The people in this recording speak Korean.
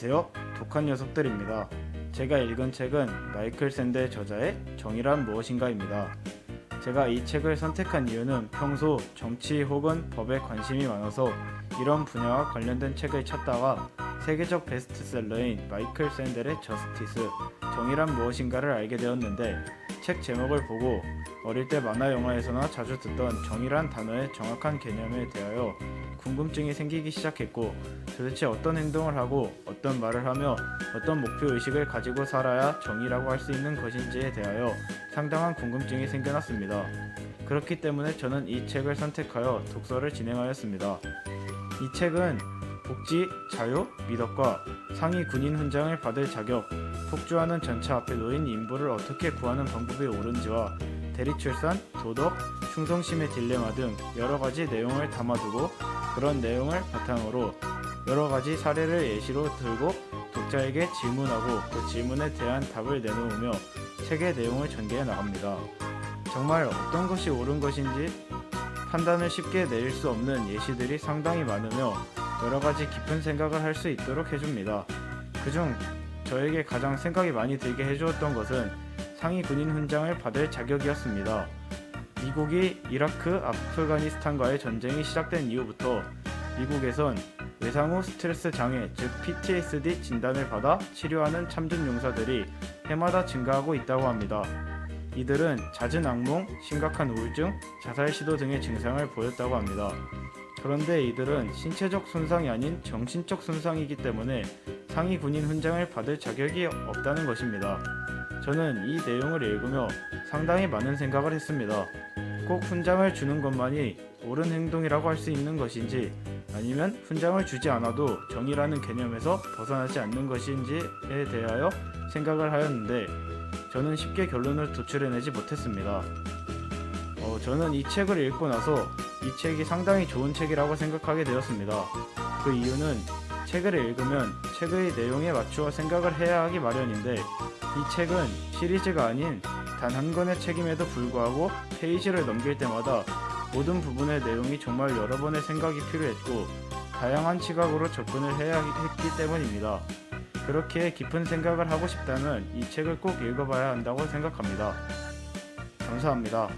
안녕하세요. 독한 녀석들입니다. 제가 읽은 책은 마이클 샌드의 저자의 정의란 무엇인가입니다. 제가 이 책을 선택한 이유는 평소 정치 혹은 법에 관심이 많아서 이런 분야와 관련된 책을 찾다가 세계적 베스트셀러인 마이클 샌델의 저스티스 정의란 무엇인가를 알게 되었는데 책 제목을 보고 어릴 때 만화 영화에서나 자주 듣던 정의란 단어의 정확한 개념에 대하여 궁금증이 생기기 시작했고 도대체 어떤 행동을 하고 어떤 말을 하며 어떤 목표 의식을 가지고 살아야 정의라고 할 수 있는 것인지에 대하여 상당한 궁금증이 생겨났습니다. 그렇기 때문에 저는 이 책을 선택하여 독서를 진행하였습니다. 이 책은 복지, 자유, 미덕과 상위 군인 훈장을 받을 자격, 폭주하는 전차 앞에 놓인 인부를 어떻게 구하는 방법이 옳은지와 대리출산, 도덕, 충성심의 딜레마 등 여러 가지 내용을 담아두고 그런 내용을 바탕으로 여러 가지 사례를 예시로 들고 독자에게 질문하고 그 질문에 대한 답을 내놓으며 책의 내용을 전개해 나갑니다. 정말 어떤 것이 옳은 것인지 판단을 쉽게 내릴 수 없는 예시들이 상당히 많으며 여러 가지 깊은 생각을 할 수 있도록 해줍니다. 그중 저에게 가장 생각이 많이 들게 해주었던 것은 상위 군인 훈장을 받을 자격이었습니다. 미국이 이라크, 아프가니스탄과의 전쟁이 시작된 이후부터 미국에선 외상 후 스트레스 장애, 즉 PTSD 진단을 받아 치료하는 참전 용사들이 해마다 증가하고 있다고 합니다. 이들은 잦은 악몽, 심각한 우울증, 자살 시도 등의 증상을 보였다고 합니다. 그런데 이들은 신체적 손상이 아닌 정신적 손상이기 때문에 상위 군인 훈장을 받을 자격이 없다는 것입니다. 저는 이 내용을 읽으며 상당히 많은 생각을 했습니다. 꼭 훈장을 주는 것만이 옳은 행동이라고 할 수 있는 것인지 아니면 훈장을 주지 않아도 정의라는 개념에서 벗어나지 않는 것인지에 대하여 생각을 하였는데 저는 쉽게 결론을 도출해내지 못했습니다. 어, 저는 이 책을 읽고 나서 이 책이 상당히 좋은 책이라고 생각하게 되었습니다. 그 이유는 책을 읽으면 책의 내용에 맞추어 생각을 해야 하기 마련인데 이 책은 시리즈가 아닌 단 한 권의 책임에도 불구하고 페이지를 넘길 때마다 모든 부분의 내용이 정말 여러 번의 생각이 필요했고 다양한 시각으로 접근을 해야 했기 때문입니다. 그렇게 깊은 생각을 하고 싶다면 이 책을 꼭 읽어봐야 한다고 생각합니다. 감사합니다.